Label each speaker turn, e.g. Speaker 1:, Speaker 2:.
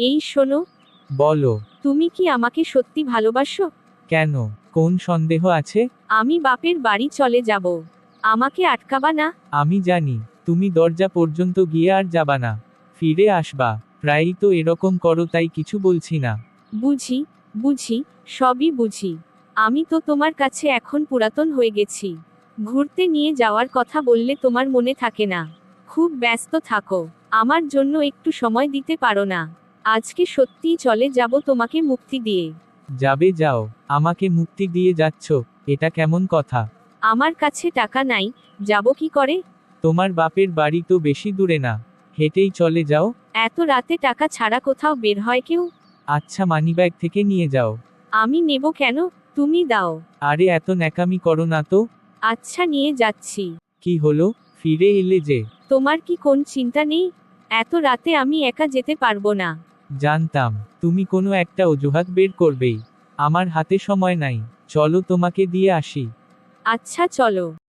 Speaker 1: এই শোনো।
Speaker 2: বলো।
Speaker 1: তুমি কি আমাকে সত্যি ভালোবাসো?
Speaker 2: কেন? কোন সন্দেহ আছে?
Speaker 1: আমি বাপের বাড়ি চলে যাব। আমাকে আটকাবা না?
Speaker 2: আমি জানি তুমি দরজা পর্যন্ত গিয়ে আর যাবা না। ফিরে আসবা। প্রায়ই তো এরকম করো তাই কিছু বলছি না।
Speaker 1: বুঝি বুঝি সবই বুঝি। আমি তো তোমার কাছে এখন পুরাতন হয়ে গেছি। ঘুরতে নিয়ে যাওয়ার কথা বললে তোমার মনে থাকে না। খুব ব্যস্ত থাকো। আমার জন্য একটু সময় দিতে পারো না। আজকে সত্যিই চলে যাব তোমাকে মুক্তি দিয়ে।
Speaker 2: যাবে যাও আমাকে মুক্তি দিয়ে যাচ্ছ এটা কেমন কথা?
Speaker 1: আমার কাছে টাকা নাই যাব কি করে?
Speaker 2: তোমার বাপের বাড়ি তো বেশি দূরে না হেঁটেই চলে যাও।
Speaker 1: এত রাতে টাকা ছাড়া কোথাও বের হয় কেউ?
Speaker 2: আচ্ছা মানিব্যাগ থেকে নিয়ে যাও।
Speaker 1: আমি নেব কেন? তুমি দাও।
Speaker 2: আরে এত ন্যাকামি করো না তো।
Speaker 1: আচ্ছা নিয়ে যাচ্ছি।
Speaker 2: কি হলো? ফিরে এলে যে।
Speaker 1: তোমার কি কোন চিন্তা নেই? এত রাতে আমি একা যেতে পারব না।
Speaker 2: জানতাম, তুমি কোনো একটা অজুহাত বের করবেই। আমার হাতে সময় নাই। চলো তোমাকে দিয়ে আসি।
Speaker 1: আচ্ছা চলো।